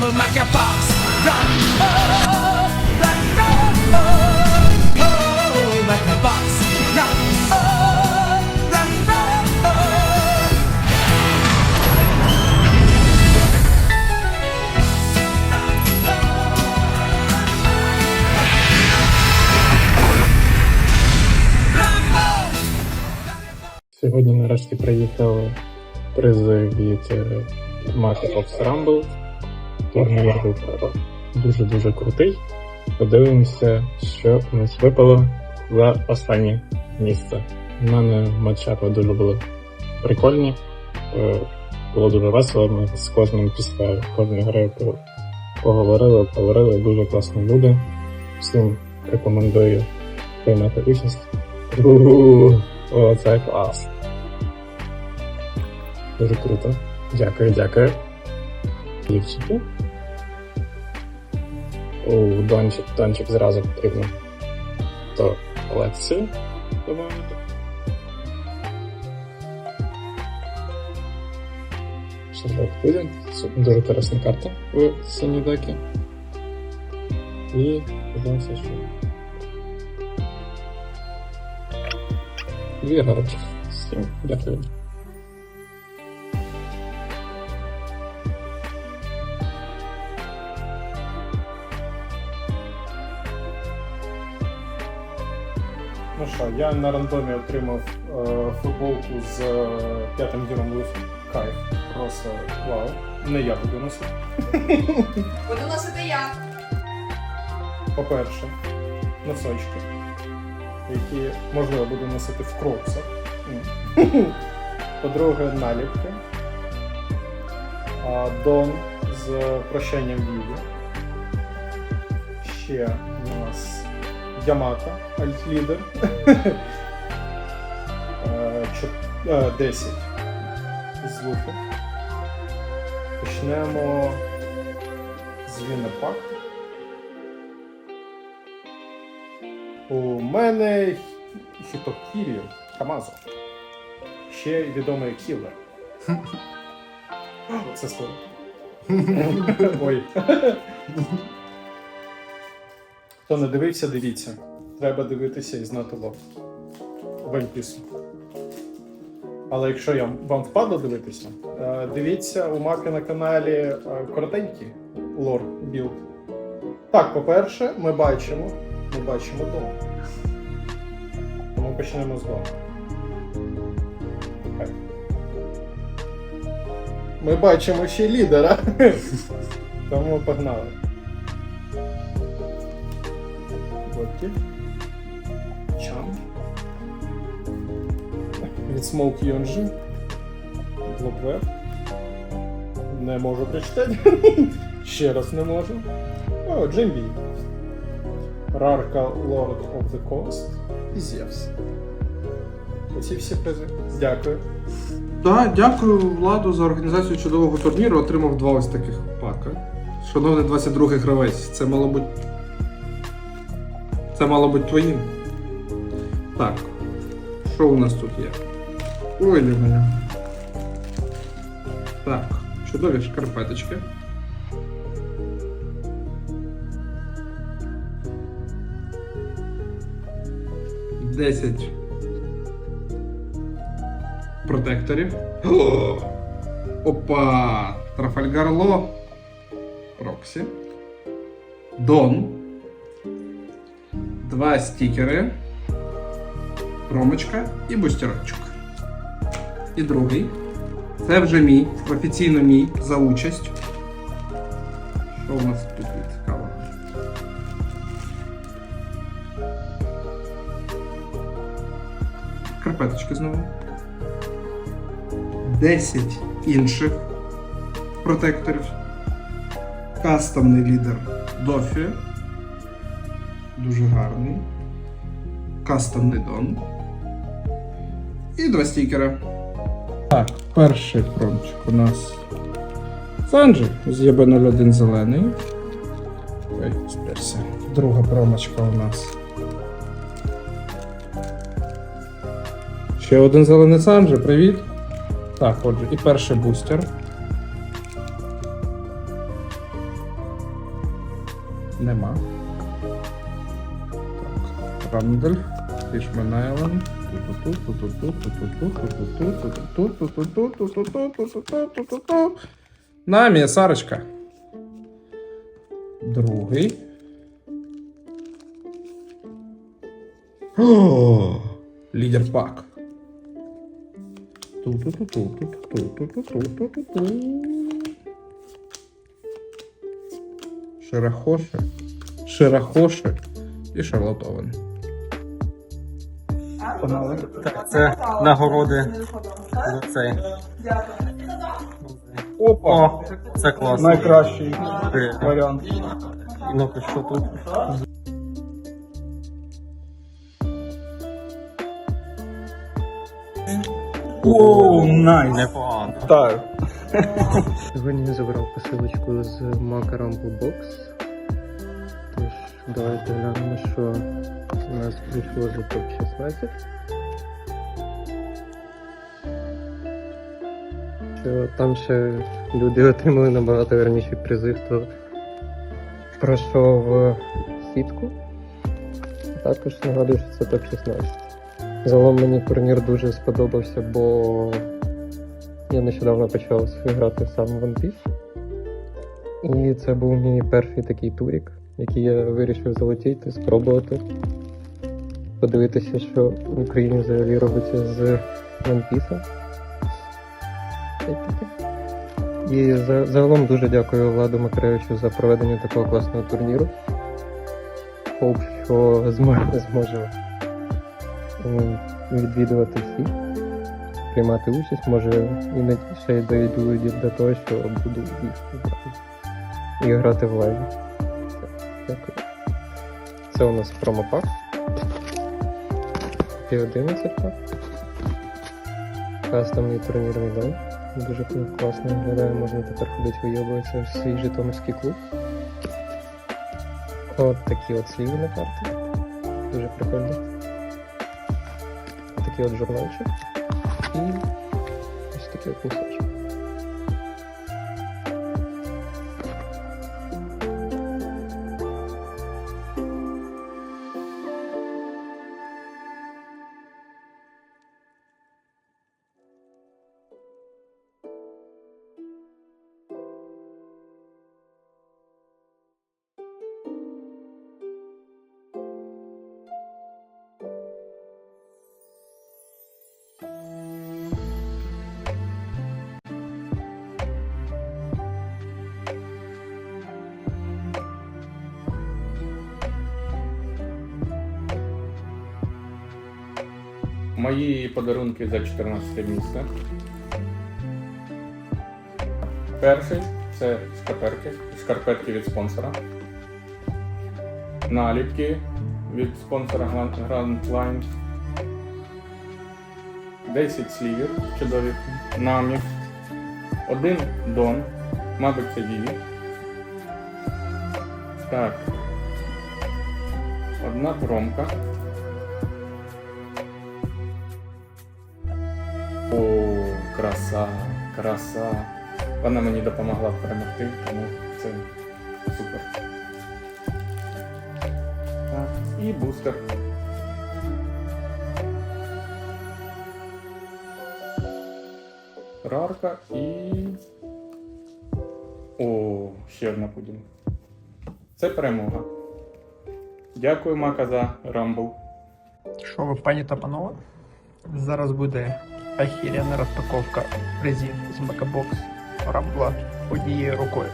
like a boss. Run, oh, run, run, oh, oh, like a boss. Run, oh, run, run, oh. Сьогодні нарешті приїхали призи від е, of Rumble. Був дуже-дуже крутий. Подивимося, що у нас випало за останнє місце. У мене матчапи дуже були прикольні. Е, Було дуже весело. Ми з кожним після кожної гри поговорили, поговорили. Дуже класні люди. Всім рекомендую приймати участь. О, це клас. Дуже круто. Дякую, дякую. Дівчики. О, дончик, дончик зразу потрібно. То колекцію добавити. Шарлот Пудінг. Дуже корисна карта в синій декі. І подивимося, що. Дві гарочки. Всім дякую. Я на рандомі отримав е, футболку з е, п'ятим діром Луфі. Кайф. Просто вау. Не я буду носити. Буду носити я. По-перше, носочки, які можливо буду носити в кроксах. М. По-друге, наліпки. А, Дон з прощанням Віві. Ще Ямато, альтлідер. Е, чот- е, 10 з. Почнемо з Віннепак. У мене Хітокірі Камазо. Ще відомий кілер. Це слово. Ой. Хто не дивився, дивіться. Треба дивитися і знати лор. Вельпісу. Але якщо я вам впадло дивитися, е, дивіться у Маки на каналі е, коротенький лор білд. Так, по-перше, ми бачимо, ми бачимо дом. Тому почнемо з дому. Ми бачимо ще лідера. Тому погнали. Готки. Чам. Від Smoke Yonji. Блоквер. Не можу прочитати. Ще раз не можу. О, Джимбі. Рарка Lord of the Coast і Зевс. Оці всі призи. Дякую. Так, дякую Владу за організацію чудового турніру. Отримав два ось таких пака. Шановний 22-й гравець, це мало бути. Це мало бути твоїм. Так. Що у нас тут є? Ой, мене. Так, чудові шкарпеточки. Десять протекторів. О! Опа! Трафальгарло. Роксі. Дон. Два стікери. Ромочка і бустерочок. І другий. Це вже мій, офіційно мій за участь. Що у нас тут є цікаво? Карпеточки знову. 10 інших протекторів. Кастомний лідер Дофі. Дуже гарний. Кастомний Дон. І два стікера. Так, перший промчик у нас Санджи з ЄБ01 зелений. Ой, сперся. Друга промочка у нас. Ще один зелений Санджи, привіт. Так, отже, і перший бустер. Нема. Так, Рандель, Фішмен Айленд. Намі, Сарочка. Другий. Лідер пак. Шерохоши, Шерохоши і Шарлотовен. Так, це нагороди за цей. Опа! О, це класно. Найкращий Ти. варіант. Ну-ка, що тут? Оу, найс! Непогано. Так. Сьогодні я забрав посилочку з Mac Rumble Box. Давайте глянемо, що у нас прийшло за топ-16. Там ще люди отримали набагато раніше призи, хто пройшов е, сітку. Також нагадую, що це топ-16. Загалом мені турнір дуже сподобався, бо я нещодавно почав грати сам в One Piece. І це був мій перший такий турік, який я вирішив залетіти, спробувати. Подивитися, що в Україні взагалі робиться з One Piece. І загалом дуже дякую Владу Макаревичу за проведення такого класного турніру. Хоп, що зможу, відвідувати всіх приймати участь, може іноді ще й дойду до того, що буду їх і грати в лайві. Дякую. Це у нас промопак. І 11. Кастомний турнірний дом. Дуже класно виглядає, можна тепер ходити вийобуватися в свій житомирський клуб. От такі от сліви на карті. Дуже прикольно. Такий от журнальчик. І ось такий от місячок. Мої подарунки за 14 місце. Перший це шкарпетки, шкарпетки від спонсора. Наліпки від спонсора Grand- Line. 10 слівів чудові. Намів. Один дон. Мабуть, це Віві. Так. Одна промка. О, краса, краса. Вона мені допомогла перемогти, тому це супер. Так, і бустер. Рарка і. О, ще одна пудінг. Це перемога. Дякую, Мака, за рамбл. Що ви, пані та панове? Зараз буде ахіряна розпаковка призів з Макабокс Рамбла однією рукою.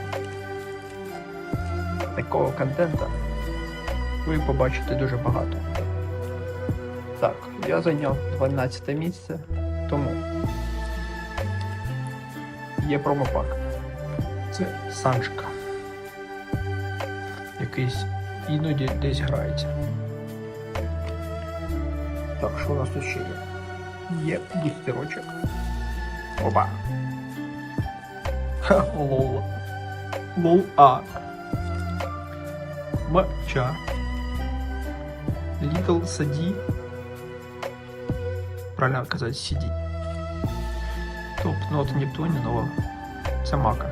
Такого контента ви побачите дуже багато. Так, я зайняв 12 місце, тому є промопак. Це Саншка. Якийсь іноді десь грається. Так, що у нас тут ще є? Є бустерочок. Опа. Ха, лол. Лол А. Мача. Little Саді. Правильно казати Сіді. Топ нот Нептуні, но це мака.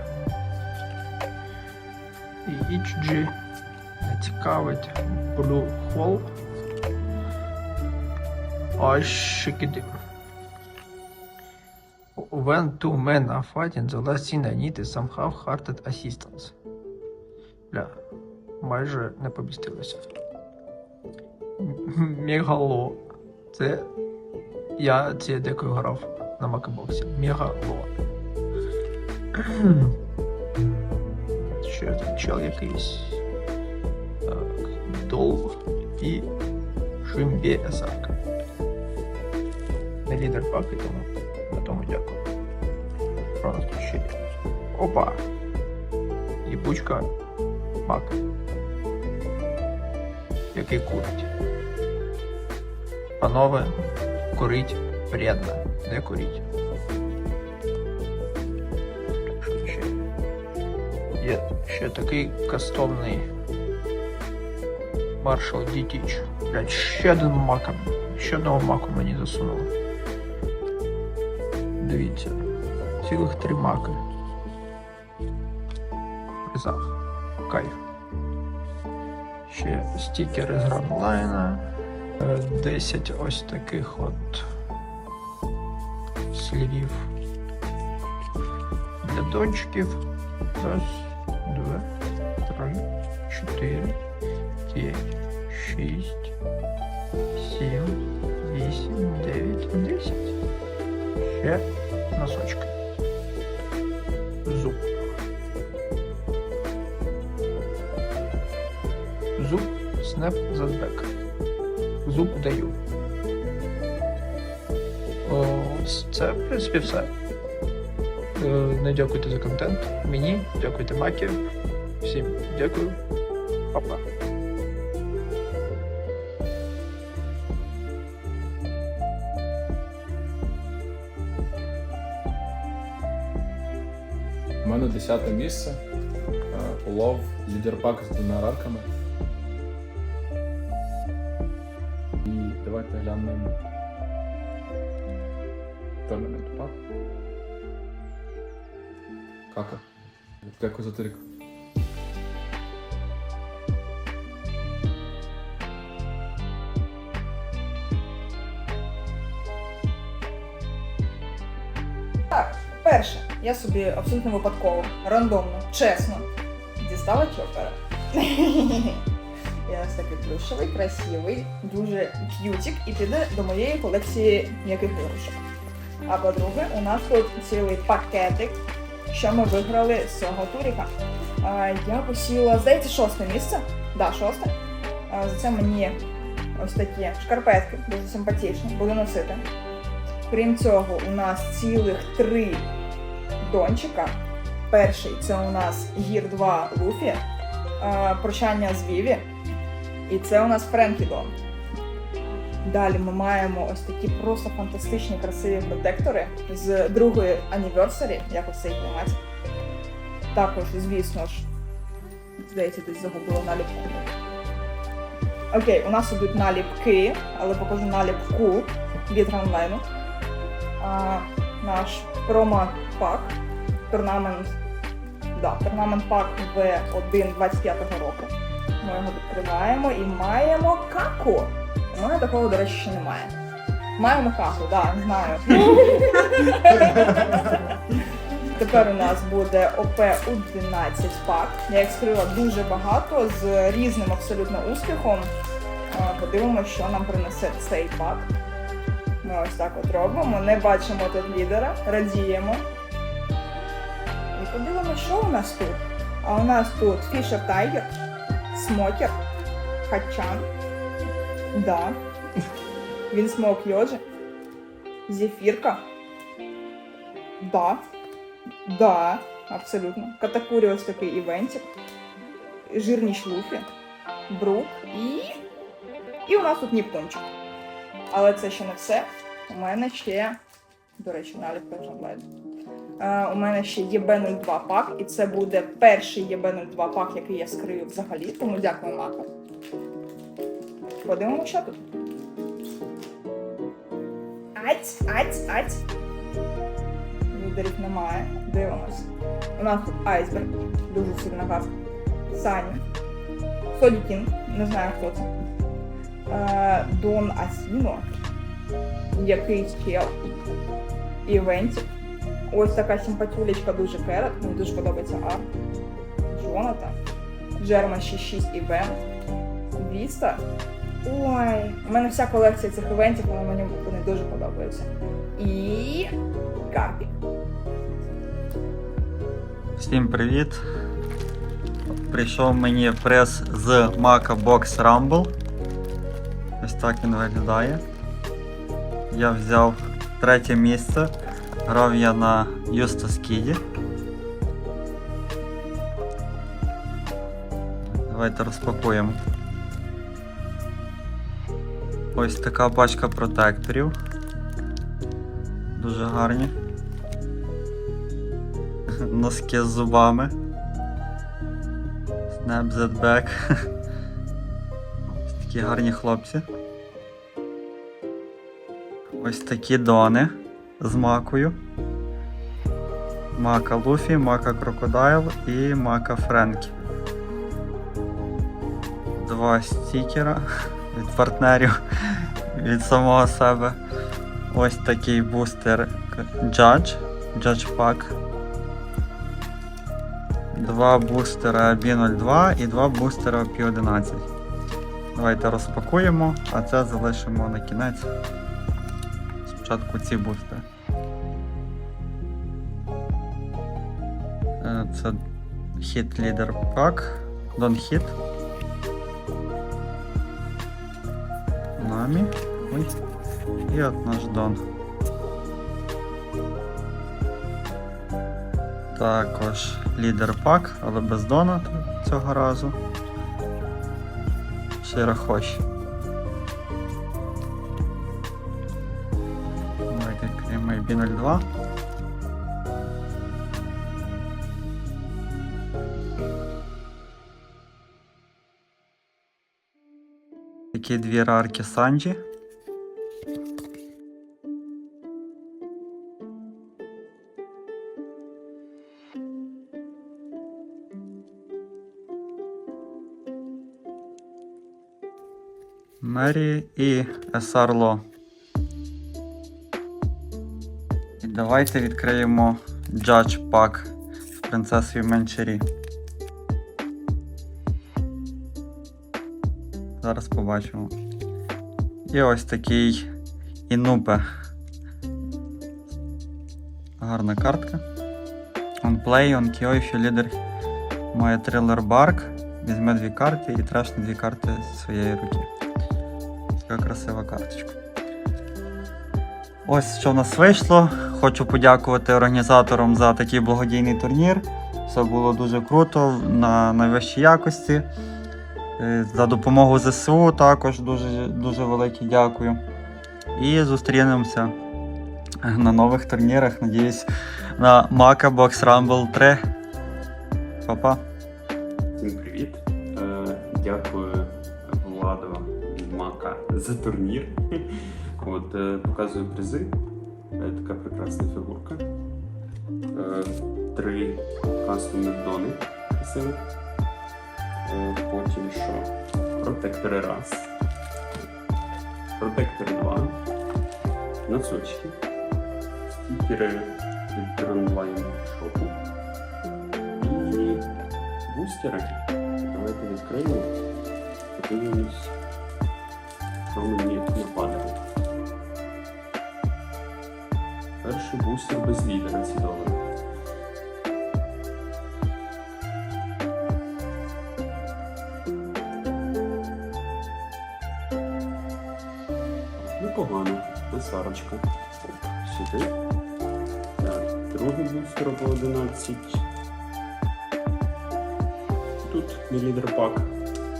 І HG цікавить Blue Hole. Ось шикидим. When two men are fighting, the last thing I need is some half-hearted assistance. Бля, майже не помістилося. Мегало. Це я цією декою грав на макбоксі. Мегало. Ще тут чел якийсь. Так, Дол і Шимбе Асак. Не лідер паки, тому. Що у нас тут ще? є? Опа! Єбучка мак. Який курить. Панове, курить вредно. Не куріть. Що тут ще? є? Є ще такий кастомний маршал Дітіч. Блять, ще один мака. Ще одного маку мені засунули. Дивіться. Цілих три маки. Призав. Кайф. Ще стікери з гранлайна. Е, 10 ось таких от слівів для дончиків. Раз, снеп задбек. Зуб даю. О, це, в принципі, все. Е, Не дякуйте за контент. Мені дякуйте Макі. Всім дякую. Па-па. У мене 10 місце. Е, Улов лідерпак з двома раками. Дякую за трик. Перше, я собі абсолютно випадково, рандомно, чесно, дістала чопера. Я ось такий плюшевий, красивий, дуже к'ютик і піде до моєї колекції м'яких іграшок. А по-друге, у нас тут цілий пакетик, що ми виграли з цього туріка. Я посіла, здається, шосте місце. Да, шосте. За це мені ось такі шкарпетки, дуже симпатичні, буду носити. Крім цього, у нас цілих три дончика. Перший це у нас Гір 2 Луфі, Прощання з Віві. І це у нас Френкі Дон. Далі ми маємо ось такі просто фантастичні красиві протектори з другої анніверсарі, як ось цей кліматик. Також, звісно ж, здається, десь загубила наліпку. Окей, у нас ідуть наліпки, але покажу наліпку від Ранлайну наш промо-пак, турнамент, да, турнамент пак В1 25-го року. Ми його відкриваємо і маємо каку. У мене такого, до речі, ще немає. Маємо каку, да, знаю. Тепер у нас буде ОП у 12 пак. Я їх скрила дуже багато з різним абсолютно успіхом. Подивимося, що нам принесе цей пак. Ми ось так от робимо, не бачимо тут лідера, радіємо. І подивимося, що у нас тут. А у нас тут Fisher Tiger, Смокер, Хачан. Да. Він смок Йоджи. Зефірка. Да. Да, абсолютно. Катакурі ось такий івентик. Жирні шлуфі. Брук і. І у нас тут Нептунчик. Але це ще не все. У мене ще, до речі, наліпка онлайн. Е, у мене ще є Б02 пак, і це буде перший ЄБ02 пак, який я скрию взагалі, тому дякую, Мака. Що тут. Ать, ать, ать. Лідерів немає. Дивимось. У нас тут айсберг, дуже сильна газка. Сані. Содікін, не знаю хто це. Е, Дон Асіно, якийсь чел, івентів. Ось така симпатюлечка дуже керат, мені дуже подобається арт. Джонатан, Джерма 66 івент, Віста. Ой, у мене вся колекція цих івентів, але мені вони дуже подобаються. І Карпік. Всім привіт! Прийшов мені прес з Maca Box Rumble. Ось так він виглядає. Я взяв третє місце. Грав я на Justus Kid. Давайте розпакуємо. Ось така пачка протекторів. Дуже гарні носки з зубами. Snap that back. Ось такі гарні хлопці. Ось такі дони з макою. Мака Луфі, Мака Крокодайл і Мака Френкі. Два стікера від партнерів від самого себе. Ось такий бустер Judge, Judge Pack два бустера B02 і два бустера P11. Давайте розпакуємо, а це залишимо на кінець. Спочатку ці бустери. Е, Це Hit Leader Pack, Don Hit. Ой. І от наш Дон. Також лідер пак, але без дона цього разу. Широхощ. Давайте відкриємо B02. Такі дві рарки Санджі. Мері і Есарло. І давайте відкриємо Judge Pack з принцесою Менчері. Зараз побачимо. І ось такий Інупе. Гарна картка. On play, on if your leader має трилер Барк. Візьме дві карти і трешне дві карти зі своєї руки. Така красива карточка. Ось що в нас вийшло. Хочу подякувати організаторам за такий благодійний турнір. Все було дуже круто, на найвищій якості. Е, За допомогу ЗСУ також дуже, дуже велике дякую. І зустрінемося на нових турнірах. Надіюсь, на Maca Rumble 3. Па-па! Всім привіт. За турнір. От, е, показую призи. Е, така прекрасна фігурка. Е, три кастомних дони красивих. Е, потім що? Протектори раз. Протектори два. Носочки. Стікери від Grandline шопу. І бустери. Давайте відкриємо. Подивимось, що мені нападає. Перший бустер без лідера чудовий. Непогано. Писарочка. Сюди. Так, другий бустер по 11. Тут не лідер пак.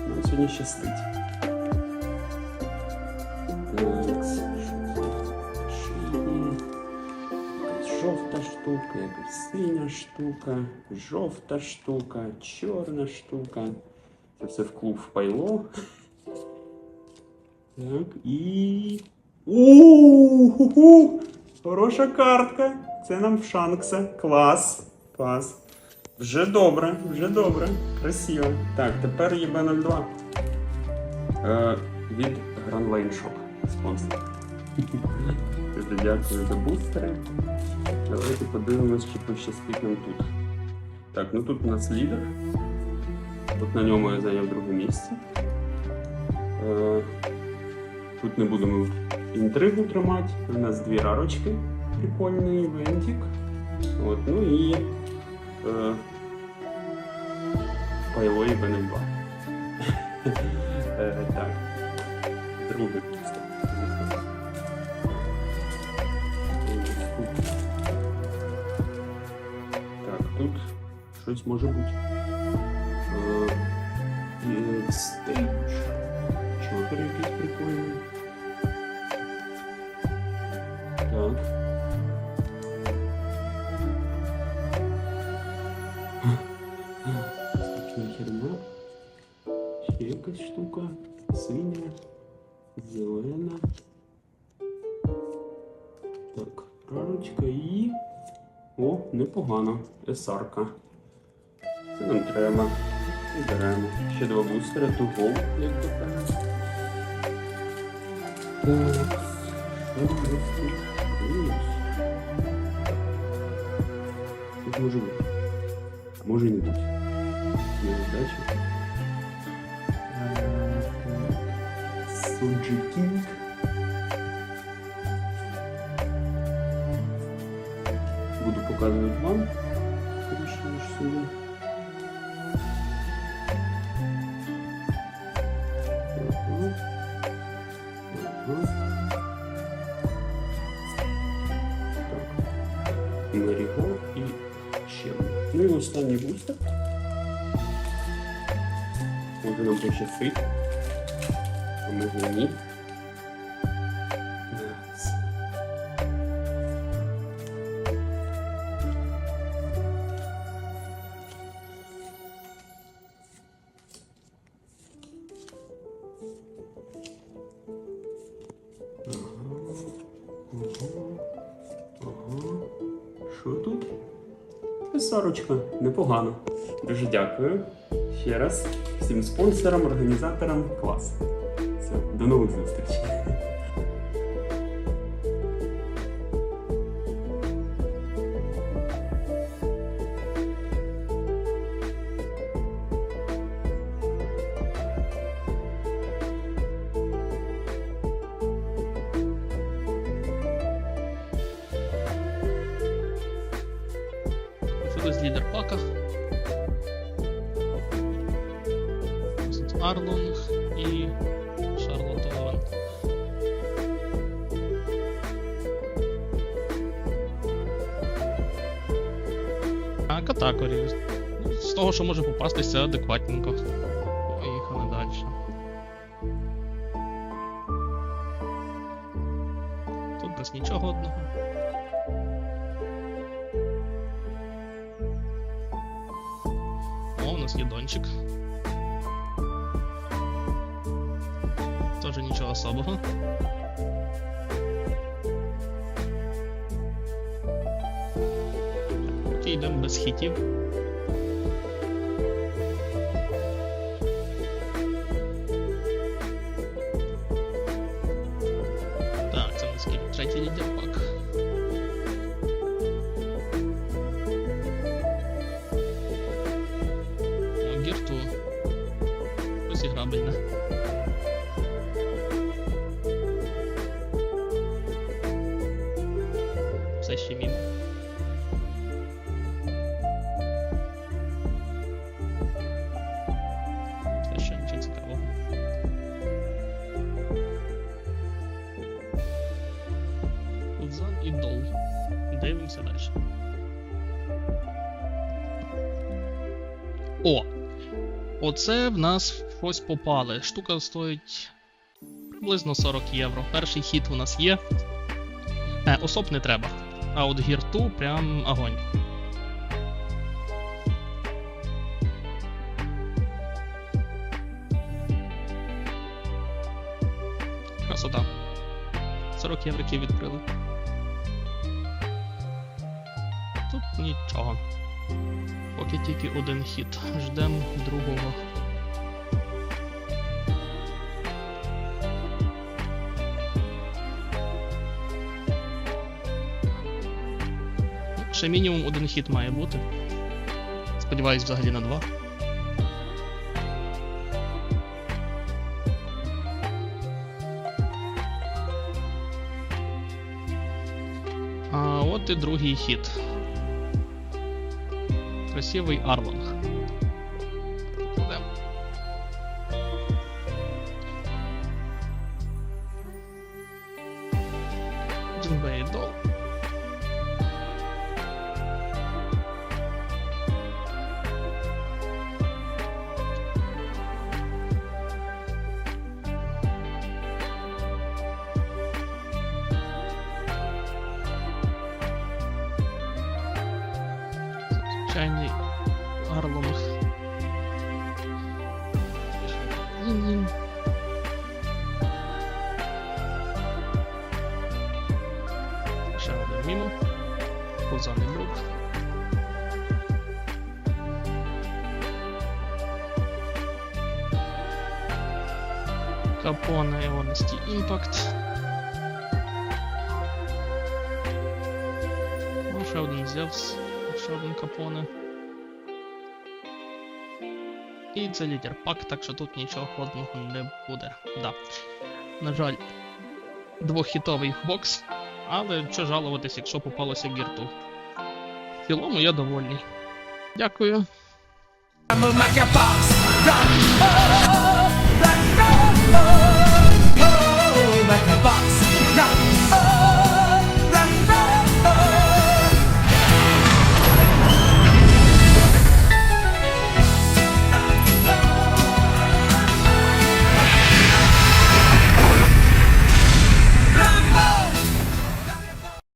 Нам сьогодні щастить. Так, жовта штука, якась синя штука, жовта штука, чорна штука. Це все в клуб пайло. Так, і. У-ху-ху! Хороша картка. Це нам в Шанкса. Клас. Клас. Вже добре, вже добре. Красиво. Так, тепер є Б02. Е, від Shop. Спонсор. Дуже дякую за бустери. Давайте подивимось, чи пощастить нам тут. Так, ну тут у нас лідер. От на ньому я зайняв друге місце. Е, тут не будемо інтригу тримати. У нас дві рарочки. Прикольний вентик. От, ну і е, і БН2. Е, Так. Друге щось може бути. Е, Стейдж. Чотир якийсь прикольний. Так. Така херня. Ще якась штука. Синя, зелена. Так, рарочка і. О, непогано. Есарка. Це нам треба. І беремо. Ще два бустери, тугол, як то кажуть. Так. Що у нас тут? Дивимось. Тут може бути. А може і не бути. Неудача. Суджі Кінг. Буду показувати вам. Скоріше, ніж собі. Може нам пощастить. А може ні. Раз. Що тут? Писарочка. Непогано. Дуже дякую. Ще раз всім спонсорам, організаторам. Клас. Все, до нових зустрічей. Лідер пака. Арлонг і Шарлот Оуен. А катакорі. З того, що може попастися адекватненько. Це у нас який третій Оце в нас щось попали. Штука стоїть приблизно 40 євро. Перший хід у нас є. Е, особ не треба. А от гірту прям огонь. Красота. 40 євриків відкрили. Тут нічого. Поки тільки один хід. Ждем другого. Ще мінімум один хід має бути. Сподіваюсь, взагалі на два. А от і другий хід. Красивий Арланг. Капоне Honesty Impact. Ну, ще один Зевс, ще один Капоне. І це лідер пак, так що тут нічого ходного не буде. Да. На жаль, двоххітовий бокс, але що жалуватись, якщо попалося гірту. В цілому я довольний. Дякую. Bye.